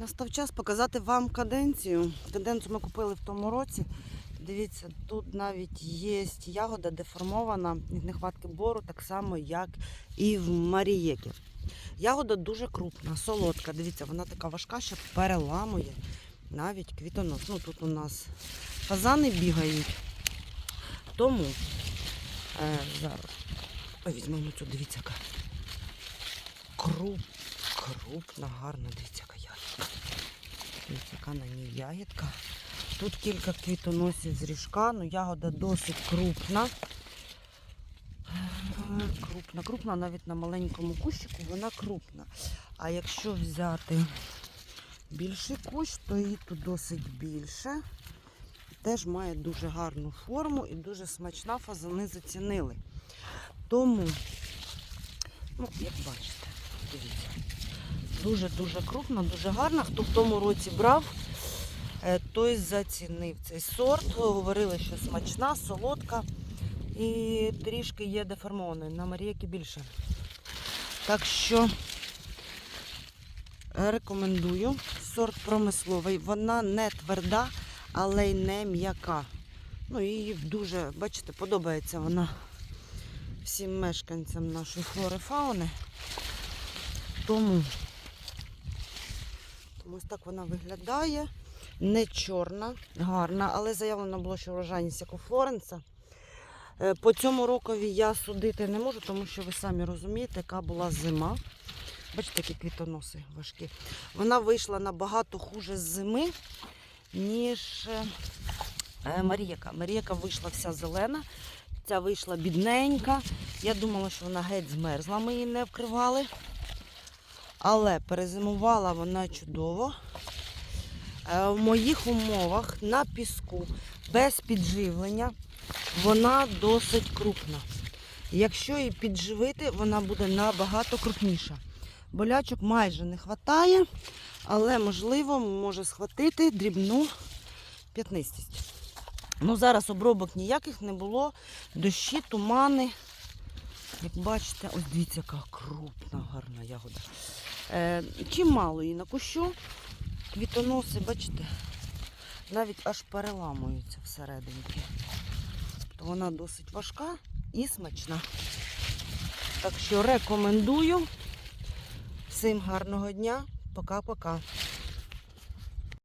Настав час показати вам каденцію. Каденцію ми купили в тому році. Дивіться, тут навіть є ягода деформована від нехватки бору, так само, як і в Марієкі. Ягода дуже крупна, солодка. Дивіться, вона така важка, що переламує навіть квітонос. Ну тут у нас фазани бігають. Тому е, зараз візьмемо цю, дивіться, яка круп, крупна, гарна, дивіться, яка ягідка. Дивіться, яка на ній ягідка. Тут кілька квітоносів з ріжка, ну ягода досить крупна. Крупна, крупна, навіть на маленькому кущику вона крупна. А якщо взяти більший кущ, то її тут досить більше. Теж має дуже гарну форму і дуже смачна, фазани зацінили. Тому, ну, як бачите, дивіться, дуже-дуже крупна, дуже гарна. Хто в тому році брав, е, той зацінив цей сорт. Говорили, що смачна, солодка і трішки є деформованою. На Маріяки більше. Так що рекомендую. Сорт промисловий. Вона не тверда, але й не м'яка. Ну і дуже, бачите, подобається вона всім мешканцям нашої флори фауни. Тому, ось так вона виглядає. Не чорна, гарна, але заявлено було, що врожайність як у Флоренса. Е, По цьому рокові я судити не можу, тому що ви самі розумієте, яка була зима. Бачите, які квітоноси важкі. Вона вийшла набагато хуже з зими, ніж е, Маріяка. Маріяка вийшла вся зелена, ця вийшла бідненька. Я думала, що вона геть змерзла, ми її не вкривали. Але перезимувала вона чудово. Е, В моїх умовах на піску без підживлення вона досить крупна. Якщо її підживити, вона буде набагато крупніша. Болячок майже не вистачає, але можливо може схватити дрібну п'ятнистість. Ну, зараз обробок ніяких не було. Дощі, тумани. Як бачите, ось дивіться, яка крупна, гарна ягода. Е, чим мало її на кущу, квітоноси, бачите, навіть аж переламуються всерединки. Тобто вона досить важка і смачна. Так що рекомендую. Всім гарного дня. Пока-пока.